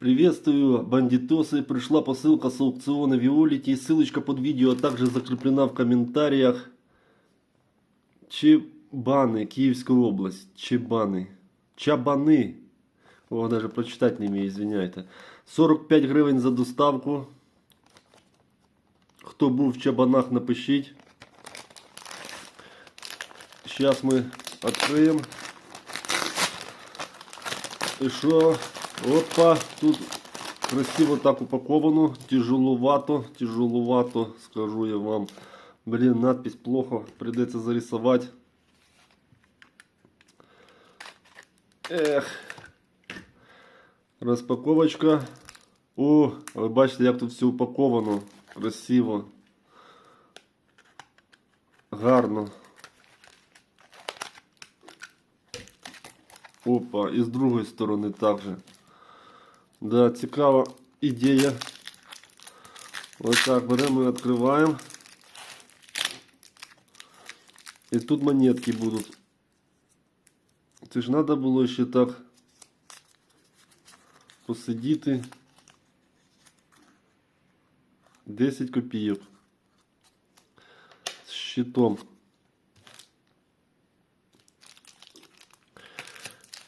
Приветствую, бандитосы. Пришла посылка с аукциона Виолити. Ссылочка под видео, а также закреплена в комментариях. Чебаны, Киевская область. Чебаны. Чабаны. О, даже прочитать не умею, извиняйте. 45 гривень за доставку. Хто був в Чабанах, напишіть. Сейчас мы откроем. И что? Опа, тут красиво так упаковано, тяжеловато, тяжеловато, скажу я вам. Блин, надпись плохо, придется зарисовать. Ех. Розпаковочка. О, ви бачите, як тут все упаковано. Красиво. Гарно. Опа, і з другої сторони також. Да, цікава ідея. Ось так беремо і відкриваємо. І тут монетки будуть. Це ж треба було ще так посидіти. 10 копійок. З щитом.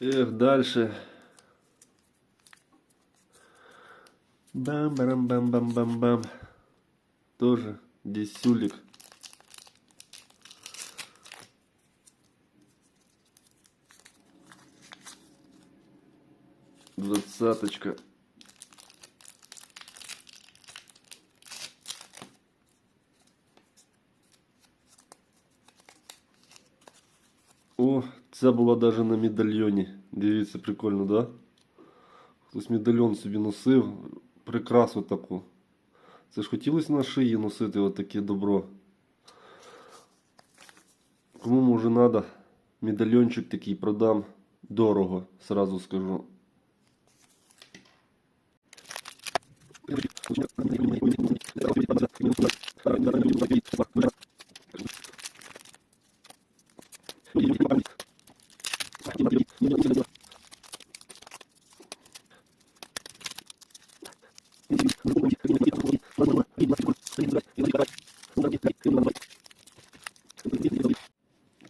Эх, дальше. Бам-барам-бам-бам-бам-бам. Тоже десюлик. Двадцаточка. О, ця була навіть на медальйоні. Дивіться, прикольно, да? Хтось медальйон собі носив. Прикрасу таку. Це ж хотілося на шиї носити отаке добро. Кому може треба, медальйончик такий продам дорого, сразу скажу.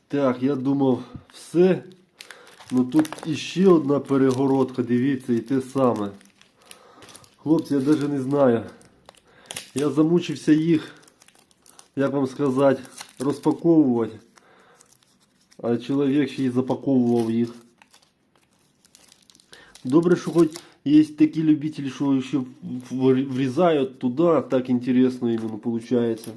Так, я думав все. Ну тут іще одна перегородка, дивіться, і те саме. Хлопці, я навіть не знаю. Я замучився їх, як вам сказати, розпаковувати. А чоловік ще й запаковував їх. Добре, що хоч є такі любителі, що ще врізають туди, так інтересно іменно виходить.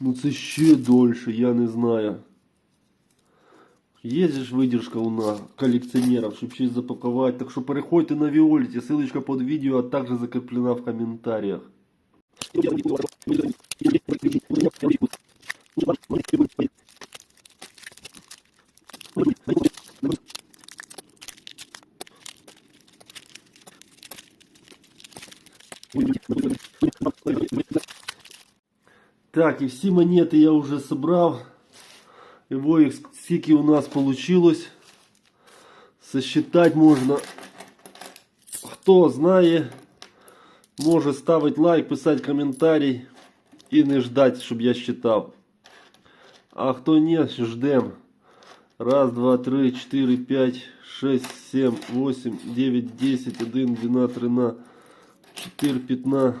Ну це ще дольше, я не знаю. Є же ж видержка у нас колекціонерів, щоб щось запакувати. Так що переходьте на Віоліті, ссылочка под відео, а також закреплена в коментарях. Так, и все монеты я уже собрал. Его их сколько у нас получилось. Сосчитать можно. Хто знає, може ставити лайк, писати коментарій і не ждать, щоб я считав. А хто не, ждем. Раз, два, три, четыре, пять, шесть, семь, восемь, девять, десять, один, двенадцать, тринадцать, четыре, пятнадцать.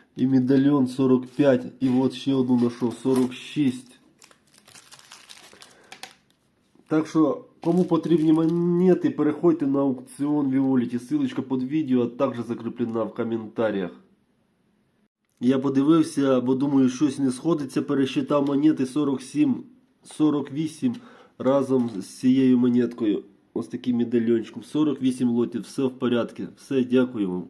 і медальйон 45. І от ще одну знайшов 46. Так що, кому потрібні монети, переходьте на аукціон Віоліті. Ссылочка під відео, а також закріплена в коментарях. Я подивився, бо думаю, щось не сходиться. Пересчитав монети 47, 48 разом з цією монеткою. Ось таким медальйончиком. 48 лотів, все в порядку. Все, дякую вам.